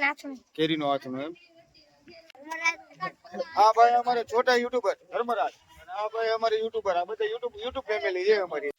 નાથું કેરીનો આથમણ એમ? આ ભાઈ અમારે છોટા યુટ્યુબર ધર્મરાજ અને આ ભાઈ અમારે યુટ્યુબર આ બધા યુટ્યુબ યુટ્યુબ ફેમિલી છે અમારી.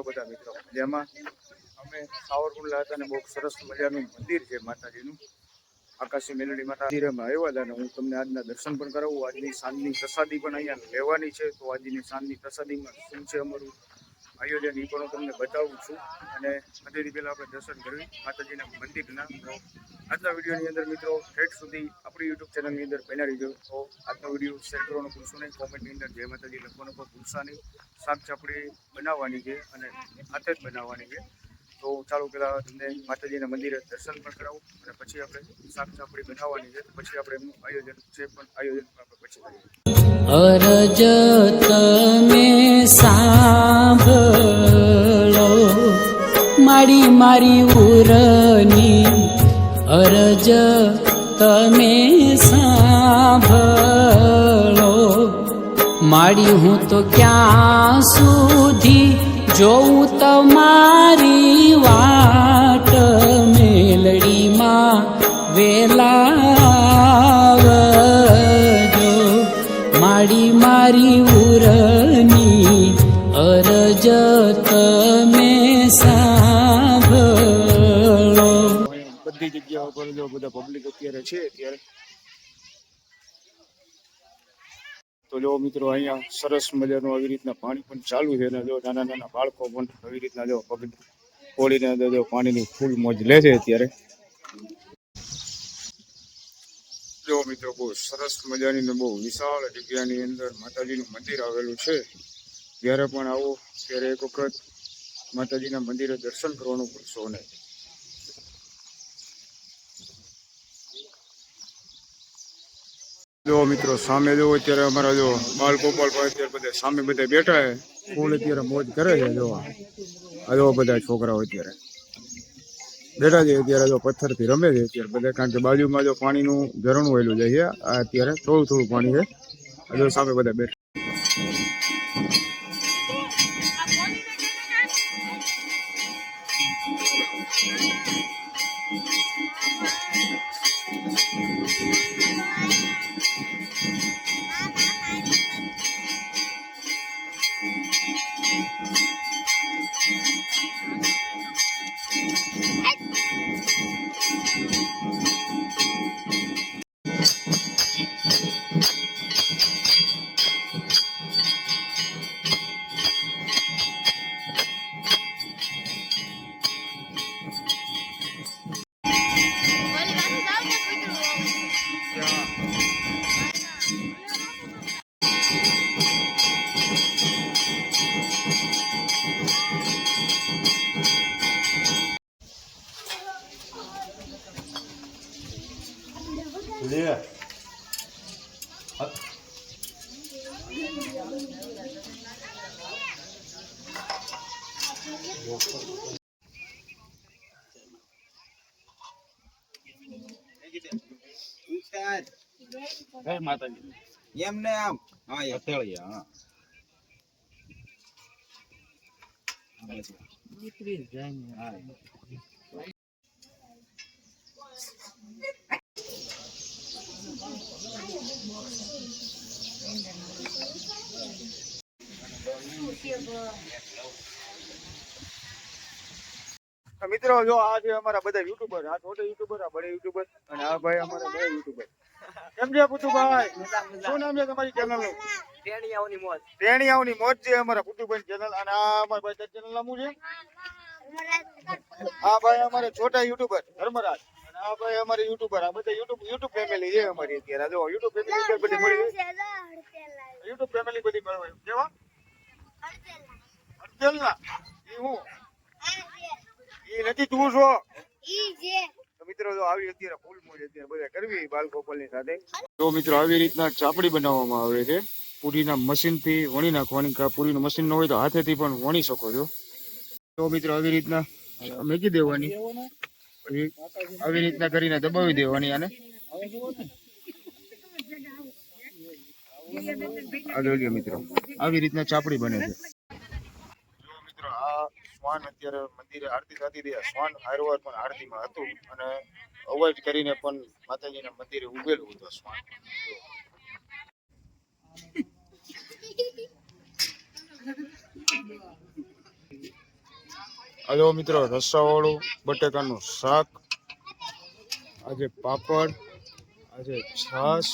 છો બધા મિત્રો? જેમાં અમે સાવરકુંડલા હતા અને બહુ સરસ મજાનું મંદિર છે માતાજીનું. આકાશી મેલડી માતા મંદિરમાં આવ્યા હતા અને હું તમને આજના દર્શન પણ કરાવું. આજની સાંજની પ્રસાદી પણ અહીંયા લેવાની છે. તો આજની સાંજની પ્રસાદીમાં શું છે અમારું? આયોજન એ પણ તમને બતાવું છું. અને મંદિરની પહેલાં આપણે દર્શન કરવી, માતાજીના મંદિરના આજના વિડીયોની અંદર મિત્રો, ઠેઠ સુધી આપણી યુટ્યુબ ચેનલની અંદર પહેલા રહીજો. તો આજનો વીડિયો શેર કરવાનું ભૂલશો નહીં. કોમેન્ટની અંદર જય માતાજી લખવાનું પણ ભૂલશા નહીં. શાક ચાપડી બનાવવાની છે અને હાથે જ બનાવવાની છે. તો ચાલો પહેલાં તમને માતાજીના મંદિરે દર્શન પણ કરાવું અને પછી આપણે શાક ચાપડી બનાવવાની છે પછી આપણે એમનું આયોજન, જે પણ આયોજન આપણે પછી અરજ તમે સાંભળો. મારી મારી ઉરની અરજ તમે સાંભળો. મારી હું તો ક્યાં સુધી જોઉં તમારી વાટ મેલડીમાં વેલાવજો. માડી મારી ઉરની અરજ તમે સાંભળો. બધી જગ્યાઓ પર જો બધા પબ્લિક અત્યારે છે અત્યારે તો જો મિત્રો, અહીંયા સરસ મજાનું આવી રીતના પાણી પણ ચાલુ છે. અને જો નાના નાના બાળકો પણ આવી રીતના જો પગ ખોલીને જો પાણીની ફૂલ મોજ લે છે અત્યારે. જો મિત્રો, બહુ સરસ મજાની ને બહુ વિશાળ જગ્યાની અંદર માતાજીનું મંદિર આવેલું છે. જ્યારે પણ આવો, ત્યારે એક વખત માતાજીના મંદિરે દર્શન કરવાનું ભૂલશો નહીં. જો મિત્રો, સામે જો અત્યારે અમારા જો બાળ ગોપાલ ભાઈ અત્યારે બધા સામે બધા બેઠા છે. ફૂલ અત્યારે મોજ કરે છે જો આ બધા છોકરાઓ અત્યારે. બેઠા છે, અત્યારે જો પથ્થરથી રમે છે અત્યારે બધા, કારણ કે બાજુમાં જો પાણીનું ઝરણું વહેલું જાય છે આ અત્યારે થોડું થોડું પાણી છે. હજુ સામે બધા બેઠા માતાજી એમ ને આમ હા અથેળી હા નીકળી જાય હા Thank you. મિત્રો જો આ છે અમારા બધા યુટ્યુબર આ છોટે યુટ્યુબર આ બડે યુટ્યુબર અને આ ભાઈ અમારા બે યુટ્યુબર કેમ છે પુતુભાઈ? શું નામ છે તમારી ચેનલનું? ટેણીયાઓની મોજ. તેણીયાઓની મોજ છે અમારા પુતુભાઈ ચેનલ અને આ અમારા ભાઈ ચેનલ નામ છે? આ ભાઈ અમારે છોટા યુટ્યુબર ધર્મરાજ. અમારે યુટ્યુબર, આ બધા યુટ્યુબ યુટ્યુબ ફેમિલી અમારી અત્યારે. જો મિત્રો આવી અત્યારે ફૂલ મોજ અત્યારે બધા કરવી બાલગોપાલની સાથે. તો મિત્રો, આવી રીતના ચાપડી બનાવવામાં આવે છે. પૂરીના મશીનથી વણી નાખવાની. પૂરીનું મશીન ન હોય તો હાથેથી પણ વણી શકો છો. તો મિત્રો, આવી રીતના મેકી દેવાની. આવી રીતના કરીને દબાવી દેવાની આને આ મિત્રો આવી રીતના ચાપડી બને છે જો મિત્રો આ શ્વાન અત્યારે મંદિરે આરતી થતી હતી શ્વાન હારવાર પણ આરતીમાં હતું અને અવોઇડ કરીને પણ માતાજીના મંદિરે ઉભેલું હતું શ્વાન હલો મિત્રો રસાવાળું બટેકાનું શાક આજે પાપડ આજે છાશ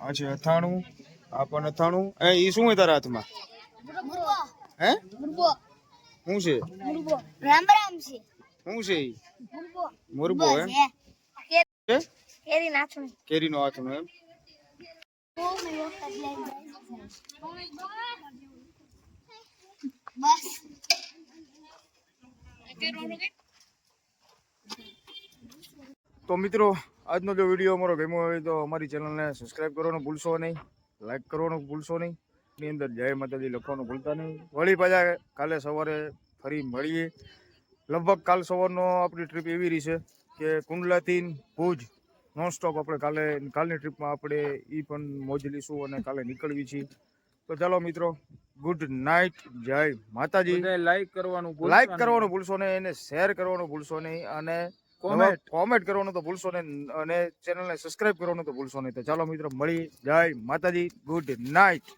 આજે અથાણું આ પણ અથાણું. એ ઈ શું હોય તારા હાથમાં? હે? શું છે? રામ રામ છે શું છે ઈ? મુરબો હે એમ? છે છે કેરી નો હાથનો એમ? તો મિત્રો, આજનો જો વીડિયો અમારો ગમ્યો હોય તો અમારી ચેનલને સબસ્ક્રાઈબ કરવાનું ભૂલશો નહીં લાઈક કરવાનું ભૂલશો નહીં. એની અંદર જય માતાજી લખવાનું ભૂલતા નહીં. વળી પાછા કાલે સવારે ફરી મળીએ. લગભગ કાલ સવારનો આપણી ટ્રીપ એવી રહી છે કે કુંડલાથી ભુજ નોનસ્ટોપ આપણે કાલે, કાલની ટ્રીપમાં આપણે એ પણ મોજ લઈશું અને કાલે નીકળવી છીએ. તો ચાલો મિત્રો ગુડ નાઇટ જય માતાજી. લાઈક કરવાનું લાઈક કરવાનું ભૂલશો નહીં અને શેર કરવાનું ભૂલશો નહીં અને કોમેન્ટ કોમેન્ટ કરવાનું તો ભૂલશો નહીં અને ચેનલને સબસ્ક્રાઇબ કરવાનું તો ભૂલશો નહીં. તો ચાલો મિત્રો મળી જય માતાજી ગુડ નાઇટ